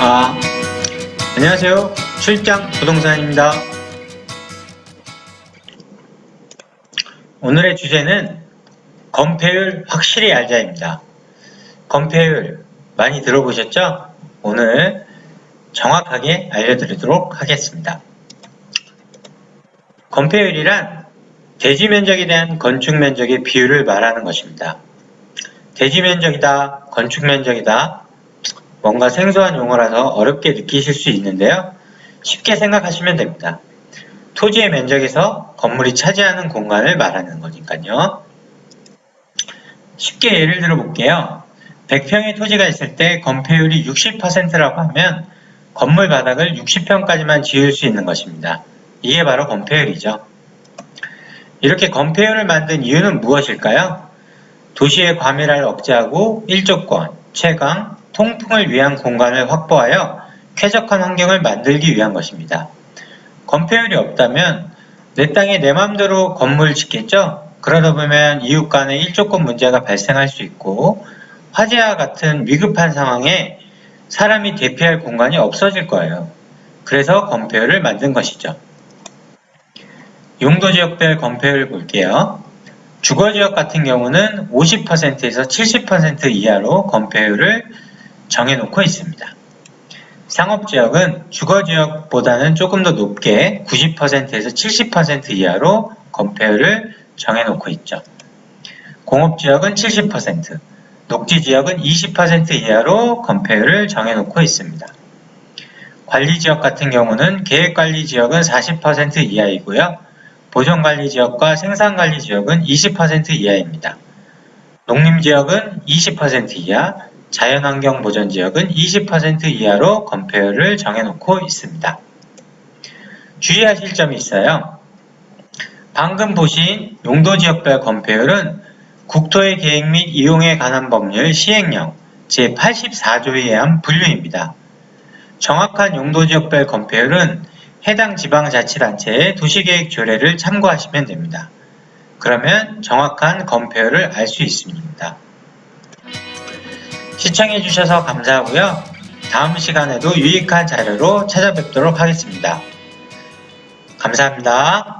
아, 안녕하세요. 출장 부동산입니다. 오늘의 주제는 건폐율 확실히 알자입니다. 건폐율 많이 들어보셨죠? 오늘 정확하게 알려드리도록 하겠습니다. 건폐율이란 대지 면적에 대한 건축 면적의 비율을 말하는 것입니다. 대지 면적이다, 건축 면적이다, 뭔가 생소한 용어라서 어렵게 느끼실 수 있는데요. 쉽게 생각하시면 됩니다. 토지의 면적에서 건물이 차지하는 공간을 말하는 거니까요. 쉽게 예를 들어 볼게요. 100평의 토지가 있을 때 건폐율이 60%라고 하면 건물 바닥을 60평까지만 지을 수 있는 것입니다. 이게 바로 건폐율이죠. 이렇게 건폐율을 만든 이유는 무엇일까요? 도시의 과밀화를 억제하고 일조권, 채광, 통풍을 위한 공간을 확보하여 쾌적한 환경을 만들기 위한 것입니다. 건폐율이 없다면 내 땅에 내 맘대로 건물 짓겠죠? 그러다 보면 이웃 간의 일조권 문제가 발생할 수 있고 화재와 같은 위급한 상황에 사람이 대피할 공간이 없어질 거예요. 그래서 건폐율을 만든 것이죠. 용도 지역별 건폐율 볼게요. 주거 지역 같은 경우는 50%에서 70% 이하로 건폐율을 정해놓고 있습니다. 상업지역은 주거지역보다는 조금 더 높게 90%에서 70% 이하로 건폐율을 정해놓고 있죠. 공업지역은 70%, 녹지지역은 20% 이하로 건폐율을 정해놓고 있습니다. 관리지역 같은 경우는 계획관리지역은 40% 이하이고요. 보존관리지역과 생산관리지역은 20% 이하입니다. 농림지역은 20% 이하, 자연환경 보전지역은 20% 이하로 건폐율을 정해놓고 있습니다. 주의하실 점이 있어요. 방금 보신 용도지역별 건폐율은 국토의 계획 및 이용에 관한 법률 시행령 제84조에 의한 분류입니다. 정확한 용도지역별 건폐율은 해당 지방자치단체의 도시계획 조례를 참고하시면 됩니다. 그러면 정확한 건폐율을 알 수 있습니다. 시청해주셔서 감사하고요. 다음 시간에도 유익한 자료로 찾아뵙도록 하겠습니다. 감사합니다.